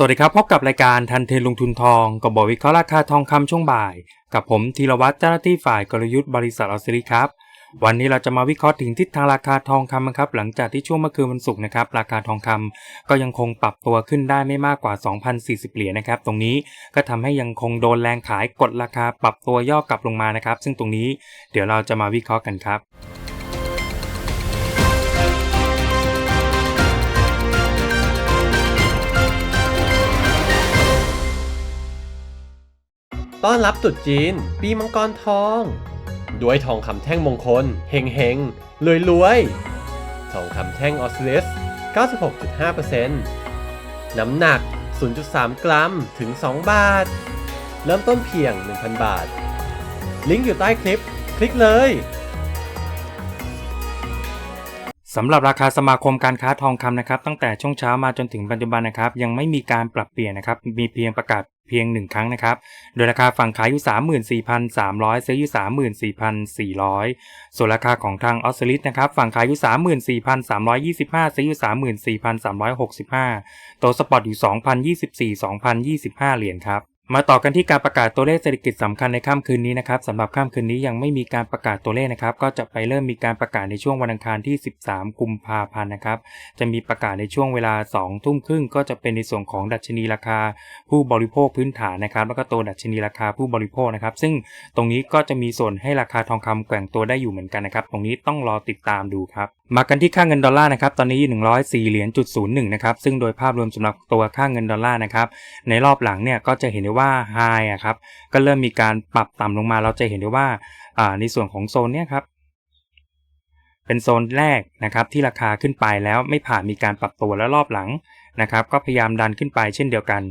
สวัสดีครับ พบกับรายการทันเทนลงทุนทองกับบอวิเคราะห์ราคาทองคำช่วงบ่าย กับผมธีรวัตรเจ้าหน้าที่ฝ่ายกลยุทธ์บริษัทออสซิลิครับ วันนี้เราจะมาวิเคราะห์ถึงทิศทางราคาทองคำนะครับหลังจากที่ช่วงเมื่อคืนวันศุกร์นะครับราคาทองคำก็ยังคงปรับตัวขึ้นได้ไม่มากกว่า 2,040 เหรียญนะครับตรงนี้ก็ทำให้ยังคงโดนแรงขายกดราคาปรับตัวย่อกลับลงมานะครับซึ่งตรงนี้เดี๋ยวเราจะมาวิเคราะห์กันครับ ต้อนรับตรุษจีน ปีมังกรทอง ด้วยทองคำแท่งมงคล เฮงเฮงรวยรวยทองคำแท่งออสซิลิส96.5%น้ำหนัก 0.3 กรัมถึง 2 บาท เริ่มต้นเพียง 1,000 บาท ลิงก์อยู่ใต้คลิป คลิกเลยสำหรับราคาสมาคมการค้าทองคำนะครับตั้งแต่ช่วงเช้ามาจนถึงปัจจุบันนะครับยังไม่มีการปรับเปลี่ยนนะครับมีเพียงประกาศ เพียง 1 ครั้งนะครับ โดยราคาฝั่งขายอยู่ 34,300 ซื้ออยู่ 34,400 ส่วนราคาของทางออสซิลิสนะครับ ฝั่งขายอยู่ 34,325 ซื้ออยู่ 34,365 ตัวสปอร์ตอยู่ 2,024 2,025 เหรียญครับ มาต่อกันที่การประกาศตัวเลขเศรษฐกิจสำคัญในค่ำคืนนี้นะครับสำหรับค่ำคืนนี้ยังไม่มีการประกาศตัวเลขนะครับ ก็จะไปเริ่มมีการประกาศในช่วงวันอังคารที่ 13 กุมภาพันธ์นะครับ จะมีประกาศในช่วงเวลา 2 ทุ่มครึ่งก็จะเป็นในส่วนของดัชนีราคา ผู้บริโภคพื้นฐานนะครับ แล้วก็ตัวดัชนีราคาผู้บริโภคนะครับ ซึ่งตรงนี้ก็จะมีส่วนให้ราคาทองคำแกว่งตัวได้อยู่เหมือนกันนะครับ ตรงนี้ต้องรอติดตามดูครับ มากันที่ค่าเงินดอลลาร์นะครับ ตอนนี้อยู่104เหรียญจุด01นะครับ ซึ่งโดยภาพรวมสำหรับตัวค่าเงินดอลลาร์นะครับ ในรอบหลังเนี่ยก็จะเห็นได้ว่าไฮอะครับ ก็เริ่มมีการปรับต่ำลงมา เราจะเห็นได้ว่าอ่าในส่วนของโซนเนี่ยครับ เป็นโซนแรกนะครับที่ราคาขึ้นไปแล้วไม่ผ่านมีการปรับตัวแล้วรอบหลังนะครับ ก็พยายามดันขึ้นไปเช่นเดียวกัน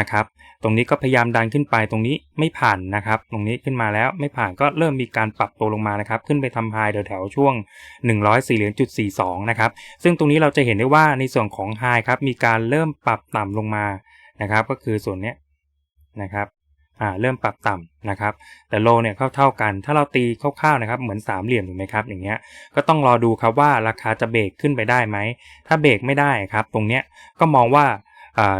นะครับ ตรงนี้ก็พยายามดันขึ้นไปตรงนี้ไม่ผ่านนะครับ ตรงนี้ขึ้นมาแล้วไม่ผ่านก็เริ่มมีการปรับตัวลงมานะครับ ขึ้นไปทำไฮแถวๆช่วง 104เหรียญจุด42นะครับ ซึ่งตรงนี้เราจะเห็นได้ว่าในส่วนของไฮครับมีการเริ่มปรับต่ำลงมานะครับ ก็คือส่วนนี้นะครับอ่าเริ่มปรับต่ำนะครับ แต่โลเนี่ยเท่าๆกัน ถ้าเราตีคร่าวๆนะครับ เหมือนสามเหลี่ยมถูกไหมครับ อย่างเงี้ย ก็ต้องรอดูครับว่าราคาจะเบรกขึ้นไปได้ไหม ถ้าเบรกไม่ได้ครับ ตรงเนี้ยก็มองว่า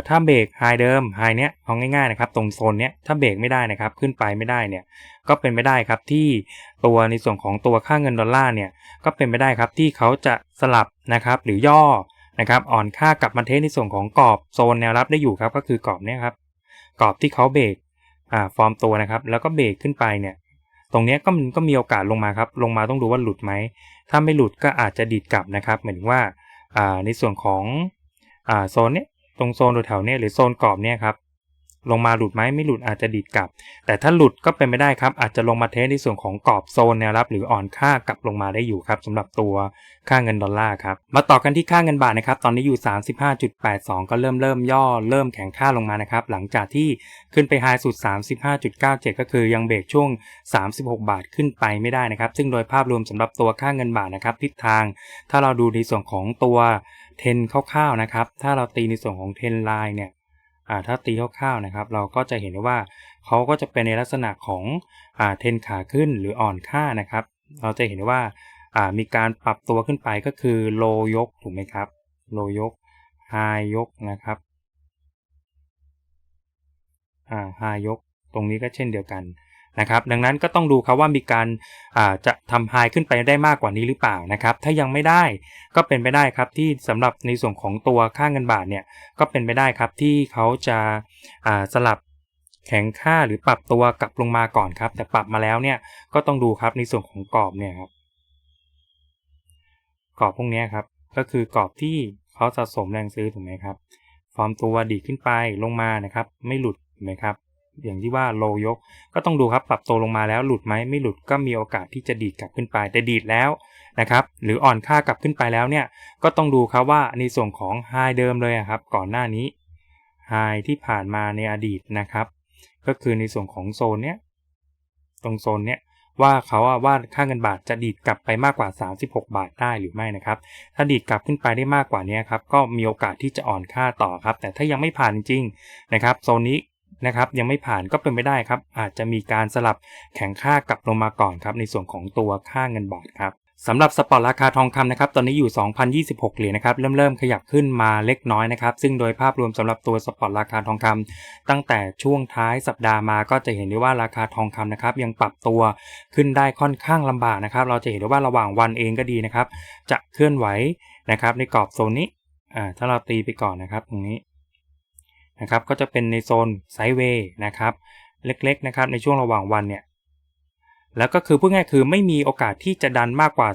ถ้าเบรกไฮเดิมไฮเนี้ยเอาง่ายๆนะครับตรงโซนเนี้ยถ้าเบรกไม่ได้นะครับขึ้นไปไม่ได้เนี่ยก็เป็นไปได้ครับที่ตัวในส่วนของตัวค่าเงินดอลลาร์เนี่ยก็เป็นไปได้ครับที่เขาจะสลับนะครับหรือย่อนะครับอ่อนค่ากลับมาเทสในส่วนของกรอบโซนแนวรับได้อยู่ครับก็คือกรอบเนี้ยครับกรอบที่เขาเบรกอ่าฟอร์มตัวนะครับแล้วก็เบรกขึ้นไปเนี่ยตรงเนี้ยก็มันก็มีโอกาสลงมาครับ ลงมาต้องดูว่าหลุดไหม ถ้าไม่หลุดก็อาจจะดีดกลับนะครับ เหมายถึงว่าอ่าในส่วนของอ่าโซนเนี้ย ตรงโซนแถวๆเนี้ยหรือโซนกรอบเนี้ยครับลงมาหลุดไหมไม่หลุดอาจจะดีดกลับ แต่ถ้าหลุดก็เป็นไม่ได้ครับ อาจจะลงมาเทสในส่วนของกรอบโซนแนวรับ หรืออ่อนค่ากลับลงมาได้อยู่ครับสำหรับตัวค่าเงินดอลลาร์ครับมาต่อกันที่ค่าเงินบาทนะครับตอนนี้อยู่ 35.82 ก็เริ่มเริ่มย่อเริ่มแข็งค่าลงมานะครับหลังจากที่ขึ้นไปไฮสุด 35.97 ก็คือยังเบรกช่วง 36 บาทขึ้นไปไม่ได้นะครับซึ่งโดยภาพรวมสำหรับตัวค่าเงินบาทนะครับทิศทาง ถ้าเราดูในส่วนของตัว เทนคร่าวๆนะครับ ถ้าเราตีในส่วนของเทนไลน์เนี่ยถ้าตีคร่าวๆนะครับ เราก็จะเห็นได้ว่าเขาก็จะเป็นในลักษณะของอเทนขาขึ้นหรืออ่อนค่านะครับ เราจะเห็นได้ว่าามีการปรับตัวขึ้นไปก็คือโลยกถูกไหมครับโลยกไฮยกนะครับไฮยก ตรงนี้ก็เช่นเดียวกัน นะครับ ดังนั้นก็ต้องดูครับว่ามีการาจะทำไฮขึ้นไปได้มากกว่านี้หรือเปล่านะครับ ถ้ายังไม่ได้ก็เป็นไปได้ครับที่สำหรับในส่วนของตัวค่าเงินบาทเนี่ยก็เป็นไปได้ครับที่เขาจะาสลับแข็งค่าหรือปรับตัวกลับลงมาก่อนครับ แต่ปรับมาแล้วเนี่ยก็ต้องดูครับในส่วนของกรอบเนี่ยครับกรอบพวกนี้ครับก็คือกรอบที่เขาสะสมแรงซื้อถูกไหมครับ ฟอร์มตัวดีขึ้นไปลงมานะครับ ไม่หลุดถูกไหมครับ อย่างที่ว่าโลยก ก็ต้องดูครับปรับตัวลงมาแล้วหลุดไหมไม่หลุดก็มีโอกาสที่จะดีดกลับขึ้นไปแต่ดีดแล้วนะครับหรืออ่อนค่ากลับขึ้นไปแล้วเนี่ยก็ต้องดูครับว่าในส่วนของไฮเดิมเลยครับก่อนหน้านี้ไฮที่ผ่านมาในอดีตนะครับ ก็คือในส่วนของโซนเนี้ยตรงโซนเนี้ยว่าเขาว่าค่าเงินบาทจะดีดกลับไปมากกว่า 36 บาทได้หรือไม่นะครับ ถ้าดีดกลับขึ้นไปได้มากกว่านี้ครับ ก็มีโอกาสที่จะอ่อนค่าต่อครับ แต่ถ้ายังไม่ผ่านจริงนะครับ โซนนี้ นะครับยังไม่ผ่านก็เป็นไม่ได้ครับ อาจจะมีการสลับแข็งค่ากลับลงมาก่อนครับในส่วนของตัวค่าเงินบาทครับสำหรับสปอร์ตราคาทองคำนะครับตอนนี้อยู่ 2,026 เหรียญนะครับเริ่มเริ่มขยับขึ้นมาเล็กน้อยนะครับซึ่งโดยภาพรวมสำหรับตัวสปอร์ตราคาทองคำตั้งแต่ช่วงท้ายสัปดาห์มาก็จะเห็นได้ว่าราคาทองคำนะครับยังปรับตัวขึ้นได้ค่อนข้างลำบากนะครับเราจะเห็นได้ว่าระหว่างวันเองก็ดีนะครับจะเคลื่อนไหวนะครับในกรอบโซนนี้อ่าถ้าเราตีไปก่อนนะครับตรงนี้ นะครับก็จะเป็นในโซนไซด์เวย์นะครับเล็กๆนะครับในช่วงระหว่างวันเนี่ยแล้วก็คือพูดง่ายคือไม่มีโอกาสที่จะดันมากกว่า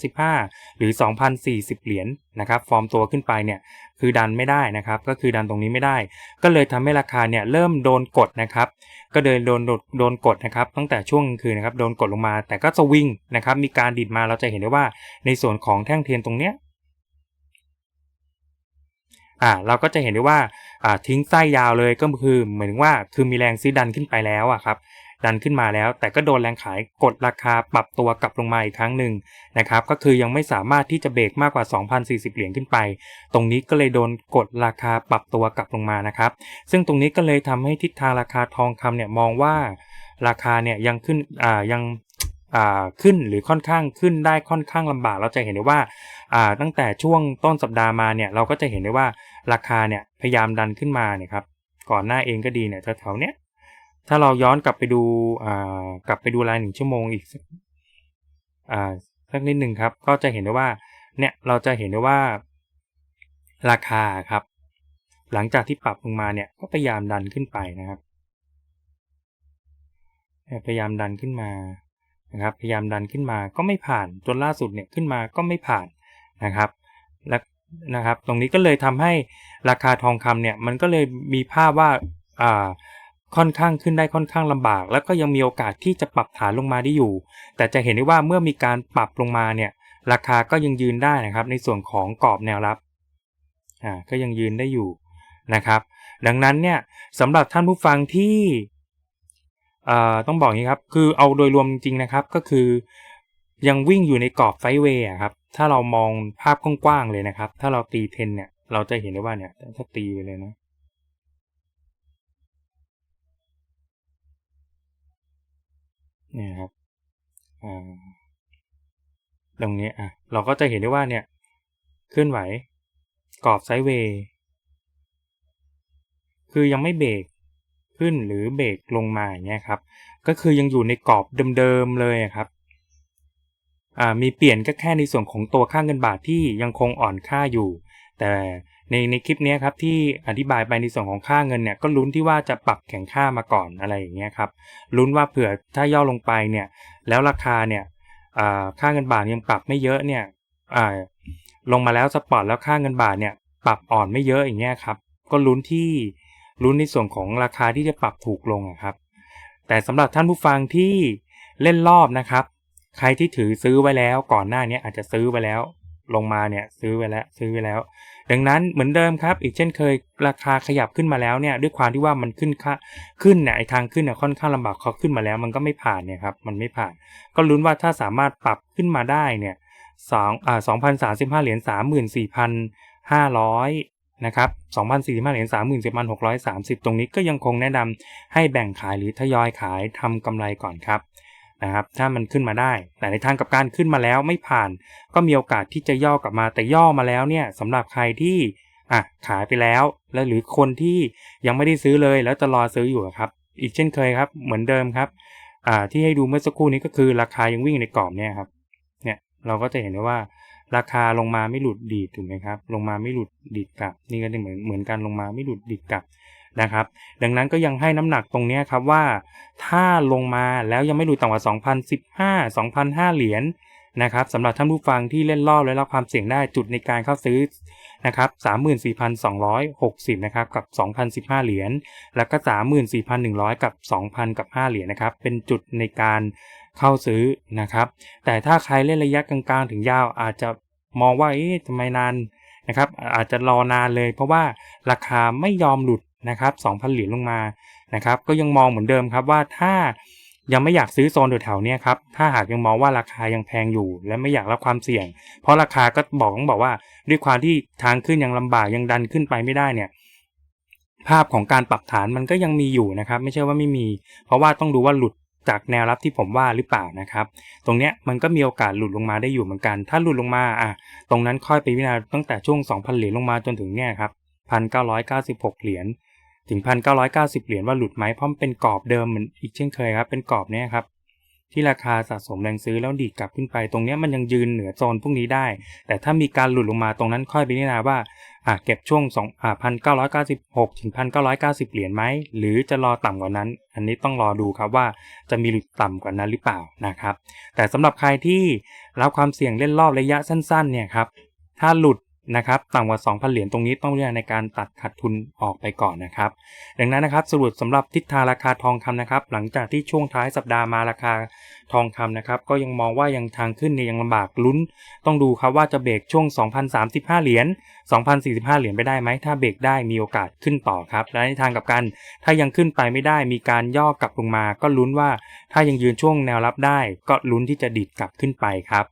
2,035 หรือ 2,040 เหรียญนะครับ ฟอร์มตัวขึ้นไปเนี่ยคือดันไม่ได้นะครับ ก็คือดันตรงนี้ไม่ได้ ก็เลยทำให้ราคาเนี่ยเริ่มโดนกดนะครับ ก็เดินโดนโดนโดนกดนะครับ ตั้งแต่ช่วงคืนนะครับโดนกดลงมา แต่ก็สวิงนะครับ มีการดิดมาเราจะเห็นได้ว่าในส่วนของแท่งเทียนตรงเนี้ยอ่าเราก็จะเห็นได้ว่า ทิ้งไส้ยาวเลยก็คือเหมือนว่าคือมีแรงซื้อดันขึ้นไปแล้วอะครับดันขึ้นมาแล้ว แต่ก็โดนแรงขายกดราคาปรับตัวกลับลงมาอีกครั้งหนึ่งนะครับก็คือยังไม่สามารถที่จะเบรกมากกว่า 2,040 เหรียญขึ้นไป ตรงนี้ก็เลยโดนกดราคาปรับตัวกลับลงมานะครับ ซึ่งตรงนี้ก็เลยทำให้ทิศทางราคาทองคำเนี่ยมองว่าราคาเนี่ยยังขึ้นอ่ายังอ่าขึ้นหรือค่อนข้างขึ้นได้ค่อนข้างลำบาก เราจะเห็นได้ว่าอ่าตั้งแต่ช่วงต้นสัปดาห์มาเนี่ยเราก็จะเห็นได้ว่า ราคาเนี่ยพยายามดันขึ้นมาเนี่ยครับก่อนหน้าเองก็ดีเนี่ยแถวๆเนี้ยถ้าเราย้อนกลับไปดูอ่ากลับไปดูรายหนึ่งชั่วโมงอีกสักอ่าสักนิดหนึ่งครับ ก็จะเห็นได้ว่าเนี่ยเราจะเห็นได้ว่าราคาครับ หลังจากที่ปรับลงมาเนี่ยก็พยายามดันขึ้นไปนะครับพยายามดันขึ้นมานะครับ พยายามดันขึ้นมาก็ไม่ผ่านจนล่าสุดเนี่ยขึ้นมาก็ไม่ผ่านนะครับ และ นะครับ ตรงนี้ก็เลยทำให้ราคาทองคำเนี่ยมันก็เลยมีภาพว่าอ่าค่อนข้างขึ้นได้ค่อนข้างลำบาก แล้วก็ยังมีโอกาสที่จะปรับฐานลงมาได้อยู่ แต่จะเห็นได้ว่าเมื่อมีการปรับลงมาเนี่ยราคาก็ยังยืนได้นะครับ ในส่วนของกรอบแนวรับอ่าก็ยังยืนได้อยู่นะครับ ดังนั้นเนี่ยสำหรับท่านผู้ฟังที่อ่าต้องบอกนี้ครับ คือเอาโดยรวมจริงๆนะครับ ก็คือ ยังวิ่งอยู่ในกรอบไซด์เวย์ครับ ถ้าเรามองภาพกว้างๆเลยนะครับ ถ้าเราตีเทนเนี่ย เราจะเห็นได้ว่าเนี่ย ถ้าตีไปเลยนะ เนี่ยครับ อ่า ตรงนี้อะ เราก็จะเห็นได้ว่าเนี่ย เคลื่อนไหว กรอบไซด์เวย์ คือยังไม่เบรกขึ้นหรือเบรกลงมาอย่างเงี้ยครับ ก็คือยังอยู่ในกรอบเดิมๆเลยครับ มีเปลี่ยนก็แค่ในส่วนของตัวค่าเงินบาทที่ยังคงอ่อนค่าอยู่ แต่ในในคลิปนี้ครับที่อธิบายไปในส่วนของค่าเงินเนี่ยก็ลุ้นที่ว่าจะปรับแข่งค่ามาก่อนอะไรอย่างเงี้ยครับลุ้นว่าเผื่อถ้าย่อลงไปเนี่ยแล้วราคาเนี่ยค่าเงินบาทยังปรับไม่เยอะเนี่ยลงมาแล้วสปอร์ตแล้วค่าเงินบาทเนี่ยปรับอ่อนไม่เยอะอย่างเงี้ยครับก็ลุ้นที่ลุ้นในส่วนของราคาที่จะปรับถูกลงครับ แต่สำหรับท่านผู้ฟังที่เล่นรอบนะครับ ใครที่ถือซื้อไว้แล้ว ก่อนหน้านี้อาจจะซื้อไว้แล้ว ลงมาเนี่ยซื้อไว้แล้วซื้อไว้แล้ว ดังนั้นเหมือนเดิมครับ อีกเช่นเคยราคาขยับขึ้นมาแล้วเนี่ยด้วยความที่ว่ามันขึ้นค่าขึ้นเนี่ยไอทางขึ้นเนี่ยค่อนข้างลำบากเขาขึ้นมาแล้ว มันก็ไม่ผ่านเนี่ยครับมันไม่ผ่าน ก็ลุ้นว่าถ้าสามารถปรับขึ้นมาได้เนี่ยสองอ่าสองพันสามสิบห้าเหรียญสามหมื่นสี่พันห้าร้อยนะครับสองพันสี่สิบห้าเหรียญสามหมื่นสิบพันหกร้อยสามสิบตรงนี้ก็ยังคงแนะนำให้แบ่งขายหรือทยอยขายทำกำไรก่อนครับ นะครับถ้ามันขึ้นมาได้ แต่ในทางกับการขึ้นมาแล้วไม่ผ่าน ก็มีโอกาสที่จะย่อกลับมาแต่ย่อมาแล้วเนี่ยสำหรับใครที่อะขายไปแล้ว แล้วหรือคนที่ยังไม่ได้ซื้อเลยแล้วจะรอซื้ออยู่ครับ อีกเช่นเคยครับ เหมือนเดิมครับอ่าที่ให้ดูเมื่อสักครู่นี้ก็คือราคายังวิ่งในกรอบเนี่ยครับเนี่ยเราก็จะเห็นได้ว่าราคาลงมาไม่หลุดดีดถูกไหมครับ ลงมาไม่หลุดดีดกลับ นี่ก็เหมือนเหมือนกันลงมาไม่หลุดดีดกลับ นะครับ ดังนั้นก็ยังให้น้ำหนักตรงนี้ครับว่า ถ้าลงมาแล้วยังไม่หลุดต่ำกว่า 2,015 2,005 เหรียญนะครับสำหรับท่านผู้ฟังที่เล่นรอบและรับความเสี่ยงได้จุดในการเข้าซื้อนะครับ34,260 นะครับกับ 2,015 เหรียญ แล้วก็ 34,100 กับ 2,000 กับ 5 เหรียญนะครับ เป็นจุดในการเข้าซื้อนะครับ แต่ถ้าใครเล่นระยะกลางๆ ถึงยาวอาจจะมองว่า เอ๊ะทำไมนานนะครับ อาจจะรอนานเลยเพราะว่าราคาไม่ยอมหลุดนะครับ2,000 เหรียญลงมานะครับก็ยังมองเหมือนเดิมครับว่าถ้ายังไม่อยากซื้อโซนแถวๆเนี้ยครับ ถ้าหากยังมองว่าราคายังแพงอยู่ และไม่อยากรับความเสี่ยง เพราะราคาก็บอกต้องบอกว่า ด้วยความที่ทางขึ้นยังลำบากยังดันขึ้นไปไม่ได้เนี่ย ภาพของการปรับฐานมันก็ยังมีอยู่นะครับ ไม่ใช่ว่าไม่มี เพราะว่าต้องดูว่าหลุดจากแนวรับที่ผมว่าหรือเปล่านะครับ ตรงเนี้ยมันก็มีโอกาสหลุดลงมาได้อยู่เหมือนกัน ถ้าหลุดลงมาอะตรงนั้นค่อยไปพิจารณาตั้งแต่ช่วง 2,000 เหรียญลงมาจนถึงเนี่ยครับ 1,996 เหรียญถึง 1,990 เหรียญว่าหลุดไหมเพราะมันเป็นกรอบเดิมเหมือนอีกเช่นเคยครับ เป็นกรอบเนี้ยครับ ที่ราคาสะสมแรงซื้อแล้วดีดกลับขึ้นไป ตรงเนี้ยมันยังยืนเหนือโซนพวกนี้ได้ แต่ถ้ามีการหลุดลงมาตรงนั้นค่อยไปพิจารณาว่าอะเก็บช่วง2อ่า1,996 ถึง 1,990 เหรียญไหมหรือจะรอต่ำกว่านั้น อันนี้ต้องรอดูครับว่าจะมีหลุดต่ำกว่านั้นหรือเปล่านะครับ แต่สำหรับใครที่รับความเสี่ยงเล่นรอบระยะสั้นๆเนี่ยครับถ้าหลุด นะครับต่ำกว่า 2,000 เหรียญตรงนี้ต้องเลือกในการตัดขาดทุนออกไปก่อนนะครับ ดังนั้นนะครับสรุปสำหรับทิศทางราคาทองคำนะครับ หลังจากที่ช่วงท้ายสัปดาห์มาราคาทองคำนะครับก็ยังมองว่ายังทางขึ้นเนี่ยยังลำบากลุ้น ต้องดูครับว่าจะเบรกช่วง 2,035 เหรียญ 2,045 เหรียญไปได้ไหม ถ้าเบรกได้มีโอกาสขึ้นต่อครับ และในทางกับกัน ถ้ายังขึ้นไปไม่ได้มีการย่อกลับลงมา ก็ลุ้นว่าถ้ายังยืนช่วงแนวรับได้ ก็ลุ้นที่จะดิดกลับขึ้นไปครับ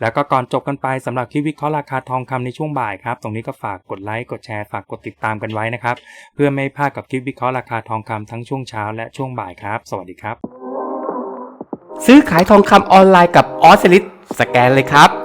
แล้วก็ก่อนจบกันไปสำหรับคลิปวิเคราะห์ราคาทองคำในช่วงบ่ายครับ ตรงนี้ก็ฝากกดไลค์กดแชร์ฝากกดติดตามกันไว้นะครับ เพื่อไม่ให้พลาดกับคลิปวิเคราะห์ราคาทองคำทั้งช่วงเช้าและช่วงบ่ายครับ สวัสดีครับ ซื้อขายทองคำออนไลน์กับออสลิสสแกนเลยครับ